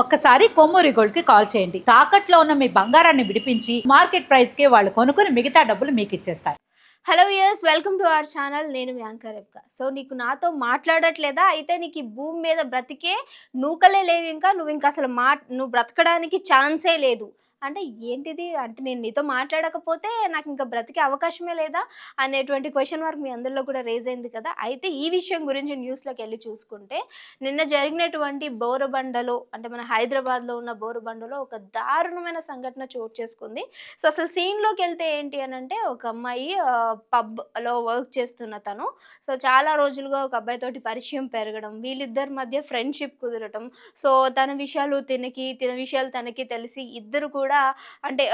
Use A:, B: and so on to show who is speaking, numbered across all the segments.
A: ఒక్కసారి కొమ్మూరి గోల్డ్కి కాల్ చేయండి. తాకట్లో ఉన్న మీ బంగారాన్ని విడిపించి మార్కెట్ ప్రైస్కి వాళ్ళు కొనుక్కుని మిగతా డబ్బులు మీకు ఇచ్చేస్తారు.
B: Hello years welcome to our channel. నేను మీ యాంకర్ రెబ్కా. సో నీకు నాతో మాట్లాడట్లేదా? అయితే నీకు ఈ భూమి మీద బ్రతికే నూకలే లేవు ఇంకా. నువ్వు ఇంకా అసలు మా నువ్వు బ్రతకడానికి ఛాన్సే లేదు. అంటే ఏంటిది? అంటే నేను నీతో మాట్లాడకపోతే నాకు ఇంకా బ్రతికే అవకాశమే లేదా? అనేటువంటి క్వశ్చన్ మార్క్ మీ అందరిలో కూడా రేజ్ అయింది కదా? అయితే ఈ విషయం గురించి న్యూస్లోకి వెళ్ళి చూసుకుంటే నిన్న జరిగినటువంటి బోరబండలో అంటే మన హైదరాబాద్లో ఉన్న బోరబండలో ఒక దారుణమైన సంఘటన చోటు చేసుకుంది. సో అసలు సీన్లోకి వెళ్తే ఏంటి అని అంటే ఒక అమ్మాయి పబ్లో వర్క్ చేస్తున్న తను. సో చాలా రోజులుగా ఒక అబ్బాయితోటి పరిచయం పెరగడం వీళ్ళిద్దరి మధ్య ఫ్రెండ్షిప్ కుదరటం. సో తన విషయాలు తినకి తిన విషయాలు తనకి తెలిసి ఇద్దరు కూడా అంటే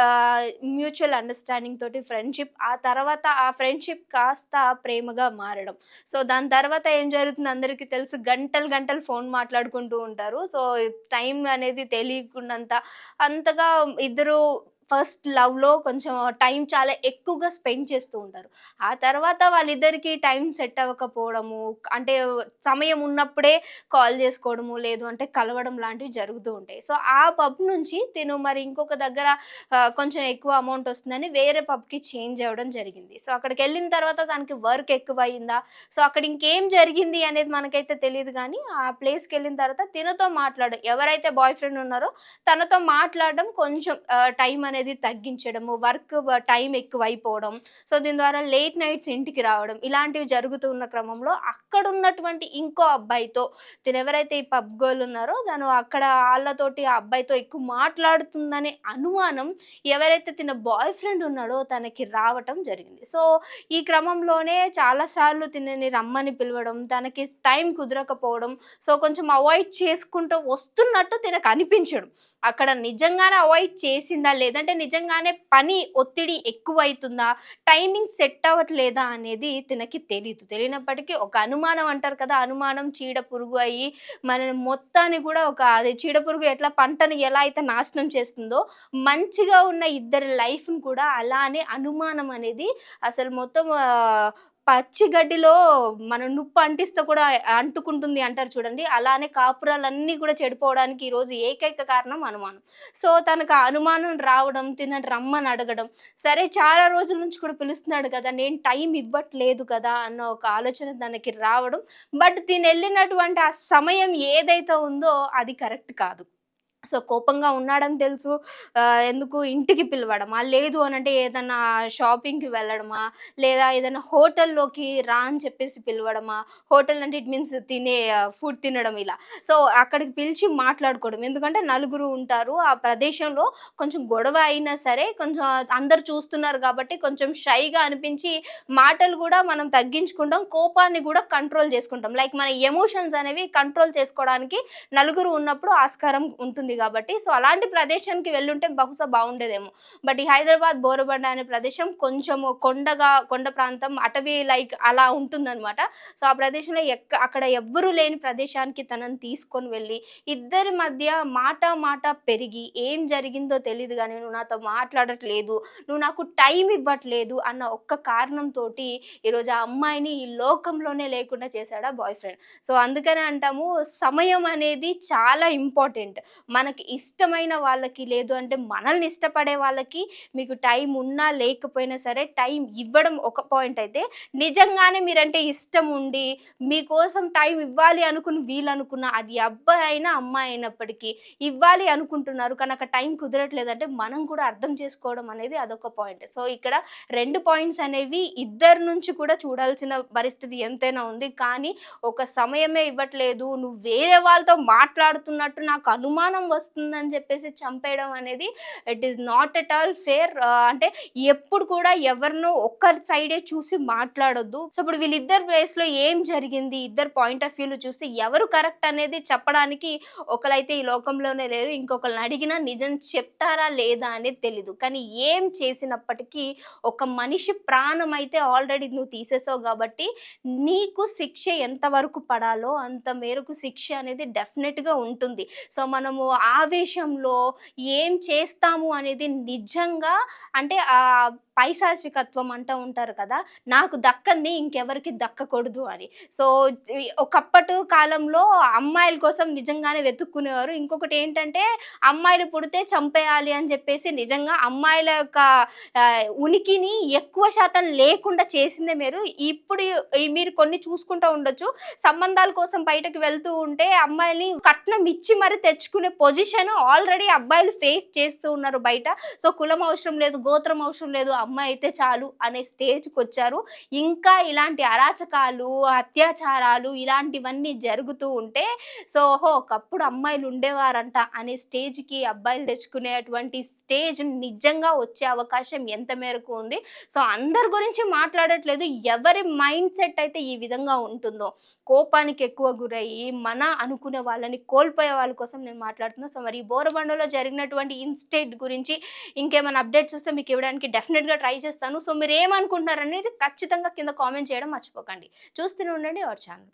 B: మ్యూచువల్ అండర్స్టాండింగ్ తోటి ఫ్రెండ్షిప్ ఆ తర్వాత ఆ ఫ్రెండ్షిప్ కాస్త ప్రేమగా మారడం. సో దాని తర్వాత ఏం జరుగుతుంది అందరికీ తెలుసు గంటలు గంటలు ఫోన్ మాట్లాడుకుంటూ ఉంటారు. సో టైం అనేది తెలియకుండా అంతగా ఇద్దరు ఫస్ట్ లవ్లో కొంచెం టైం చాలా ఎక్కువగా స్పెండ్ చేస్తూ ఉంటారు. ఆ తర్వాత వాళ్ళిద్దరికీ టైం సెట్ అవ్వకపోవడము అంటే సమయం ఉన్నప్పుడే కాల్ చేసుకోవడము లేదు అంటే కలవడం లాంటివి జరుగుతూ ఉంటాయి. సో ఆ పబ్ నుంచి తిను మరి ఇంకొక దగ్గర కొంచెం ఎక్కువ అమౌంట్ వస్తుందని వేరే పబ్కి చేంజ్ అవ్వడం జరిగింది. సో అక్కడికి వెళ్ళిన తర్వాత దానికి వర్క్ ఎక్కువ అయిందా సో అక్కడ ఇంకేం జరిగింది అనేది మనకైతే తెలియదు కానీ ఆ ప్లేస్కి వెళ్ళిన తర్వాత తినతో మాట్లాడు ఎవరైతే బాయ్ ఫ్రెండ్ ఉన్నారో తనతో మాట్లాడడం కొంచెం టైం అనేది తగ్గించడము వర్క్ టైం ఎక్కువ అయిపోవడం సో దీని ద్వారా లేట్ నైట్స్ ఇంటికి రావడం ఇలాంటివి జరుగుతున్న క్రమంలో అక్కడ ఉన్నటువంటి ఇంకో అబ్బాయితో తిను ఎవరైతే ఈ పబ్ గర్ల్ ఉన్నారో తను అక్కడ వాళ్ళతోటి ఆ అబ్బాయితో ఎక్కువ మాట్లాడుతుందనే అనుమానం ఎవరైతే తిన బాయ్ ఫ్రెండ్ ఉన్నాడో తనకి రావటం జరిగింది. సో ఈ క్రమంలోనే చాలాసార్లు తినని రమ్మని పిలవడం తనకి టైం కుదరకపోవడం సో కొంచెం అవాయిడ్ చేసుకుంటూ వస్తున్నట్టు తినకు అనిపించడం అక్కడ నిజంగానే అవాయిడ్ చేసిందా లేదంటే నిజంగానే పని ఒత్తిడి ఎక్కువ అవుతుందా టైమింగ్ సెట్ అవ్వట్లేదా అనేది తినకి తెలియదు తెలియనప్పటికీ ఒక అనుమానం అంటారు కదా అనుమానం చీడ పురుగు అయ్యి మన మొత్తాన్ని కూడా ఒక అది చీడ పురుగు ఎట్లా పంటను ఎలా అయితే నాశనం చేస్తుందో మంచిగా ఉన్న ఇద్దరి లైఫ్ని కూడా అలానే అనుమానం అనేది అసలు మొత్తం పచ్చి గడ్డిలో మనం నుప్పు అంటిస్తే కూడా అంటుకుంటుంది అంటారు చూడండి. అలానే కాపురాలన్నీ కూడా చెడిపోవడానికి ఈరోజు ఏకైక కారణం అనుమానం. సో తనకు ఆ అనుమానం రావడం తినని రమ్మని అడగడం సరే చాలా రోజుల నుంచి కూడా పిలుస్తున్నాడు కదా నేను టైం ఇవ్వట్లేదు కదా అన్న ఒక ఆలోచన తనకి రావడం. బట్ తిని వెళ్ళినటువంటి ఆ సమయం ఏదైతే ఉందో అది కరెక్ట్ కాదు. సో కోపంగా ఉన్నాడని తెలుసు. ఎందుకు ఇంటికి పిలవడమా? లేదు అని అంటే ఏదైనా షాపింగ్కి వెళ్ళడమా? లేదా ఏదైనా హోటల్లోకి రా అని చెప్పేసి పిలవడమా? హోటల్ అంటే ఇట్ మీన్స్ తినే ఫుడ్ తినడం ఇలా. సో అక్కడికి పిలిచి మాట్లాడుకోవడం. ఎందుకంటే నలుగురు ఉంటారు. ఆ ప్రదేశంలో కొంచెం గొడవ అయినా సరే కొంచెం అందరు చూస్తున్నారు కాబట్టి కొంచెం షైగా అనిపించి మాటలు కూడా మనం తగ్గించుకుంటాం. కోపాన్ని కూడా కంట్రోల్ చేసుకుంటాం. లైక్ మన ఎమోషన్స్ అనేవి కంట్రోల్ చేసుకోవడానికి నలుగురు ఉన్నప్పుడు ఆస్కారం ఉంటుంది. కాబట్టి సో అలాంటి ప్రదేశానికి వెళ్ళుంటే బహుశా బాగుండేదేమో. బట్ ఈ హైదరాబాద్ బోరబండ అనే ప్రదేశం కొంచెము కొండగా కొండ ప్రాంతం అటవీ లైక్ అలా ఉంటుందన్నమాట. సో ఆ ప్రదేశంలో ఎక్క అక్కడ ఎవ్వరూ లేని ప్రదేశానికి తనని తీసుకొని వెళ్ళి ఇద్దరి మధ్య మాట మాట పెరిగి ఏం జరిగిందో తెలియదు కానీ నువ్వు నాతో మాట్లాడట్లేదు నువ్వు నాకు టైం ఇవ్వట్లేదు అన్న ఒక్క కారణంతో ఈరోజు ఆ అమ్మాయిని ఈ లోకంలోనే లేకుండా చేశాడా బాయ్ ఫ్రెండ్. సో అందుకనే అంటాము సమయం అనేది చాలా ఇంపార్టెంట్. మనకి ఇష్టమైన వాళ్ళకి లేదు అంటే మనల్ని ఇష్టపడే వాళ్ళకి మీకు టైం ఉన్నా లేకపోయినా సరే టైం ఇవ్వడం ఒక పాయింట్ అయితే నిజంగానే మీరంటే ఇష్టం ఉండి మీకోసం టైం ఇవ్వాలి అనుకుని వీలు అనుకున్న అది అబ్బాయి అయినా అమ్మాయి అయినప్పటికీ ఇవ్వాలి అనుకుంటున్నారు కానీ అక్కడ టైం కుదరట్లేదంటే మనం కూడా అర్థం చేసుకోవడం అనేది అదొక పాయింట్. సో ఇక్కడ రెండు పాయింట్స్ అనేవి ఇద్దరి నుంచి కూడా చూడాల్సిన పరిస్థితి ఎంతైనా ఉంది. కానీ ఒక సమయమే ఇవ్వట్లేదు నువ్వు వేరే వాళ్ళతో మాట్లాడుతున్నట్టు నాకు అనుమానం వస్తుందని చెప్పేసి చంపేయడం అనేది it is not at all fair అంటే ఎప్పుడు కూడా ఎవరినో ఒక్కరి సైడే చూసి మాట్లాడొద్దు. సో ఇప్పుడు వీళ్ళిద్దరు ప్లేస్లో ఏం జరిగింది? ఇద్దరు పాయింట్ ఆఫ్ వ్యూలు చూస్తే ఎవరు కరెక్ట్ అనేది చెప్పడానికి ఒకరైతే ఈ లోకంలోనే లేరు ఇంకొకరిని అడిగినా నిజం చెప్తారా లేదా అనేది తెలీదు. కానీ ఏం చేసినప్పటికీ ఒక మనిషి ప్రాణం అయితే ఆల్రెడీ నువ్వు తీసేసావు కాబట్టి నీకు శిక్ష ఎంతవరకు పడాలో అంత మేరకు శిక్ష అనేది డెఫినెట్గా ఉంటుంది. సో మనము ఆవేశంలో ఏం చేస్తాము అనేది నిజంగా అంటే ఆ పైశాచికత్వం అంటూ ఉంటారు కదా నాకు దక్కంది ఇంకెవరికి దక్కకూడదు అని. సో ఒకప్పటి కాలంలో అమ్మాయిల కోసం నిజంగానే వెతుక్కునేవారు. ఇంకొకటి ఏంటంటే అమ్మాయిలు పుడితే చంపేయాలి అని చెప్పేసి నిజంగా అమ్మాయిల యొక్క ఉనికిని ఎక్కువ శాతం లేకుండా చేసిందే మీరు. ఇప్పుడు మీరు కొన్ని చూసుకుంటూ ఉండొచ్చు. సంబంధాల కోసం బయటకు వెళ్తూ ఉంటే అమ్మాయిల్ని కట్నం ఇచ్చి మరి తెచ్చుకునే పొజిషన్ ఆల్రెడీ అబ్బాయిలు ఫేస్ చేస్తూ ఉన్నారు బయట. సో కులం అవసరం లేదు గోత్రం అవసరం లేదు అమ్మాయి అయితే చాలు అనే స్టేజ్కి వచ్చారు. ఇంకా ఇలాంటి అరాచకాలు అత్యాచారాలు ఇలాంటివన్నీ జరుగుతూ ఉంటే సో ఓహో ఒకప్పుడు అమ్మాయిలు ఉండేవారంట అనే స్టేజ్కి అబ్బాయిలు తెచ్చుకునేటువంటి స్టేజ్ నిజంగా వచ్చే అవకాశం ఎంత మేరకు ఉంది? సో అందరి గురించి మాట్లాడట్లేదు ఎవరి మైండ్ సెట్ అయితే ఈ విధంగా ఉంటుందో. కోపానికి ఎక్కువ గురయ్యి మన అనుకునే వాళ్ళని కోల్పోయే వాళ్ళ కోసం నేను మాట్లాడుతున్నాను సో మరి బోరబండలో జరిగినటువంటి ఇన్స్టేట్ గురించి ఇంకేమైనా అప్డేట్స్ వస్తే మీకు ఇవ్వడానికి డెఫినెట్గా ట్రై చేస్తాను. సో మీరు ఏమనుకుంటున్నారు అనేది ఖచ్చితంగా కింద కామెంట్ చేయడం మర్చిపోకండి. చూస్తూనే ఉండండి అవర్ ఛానల్.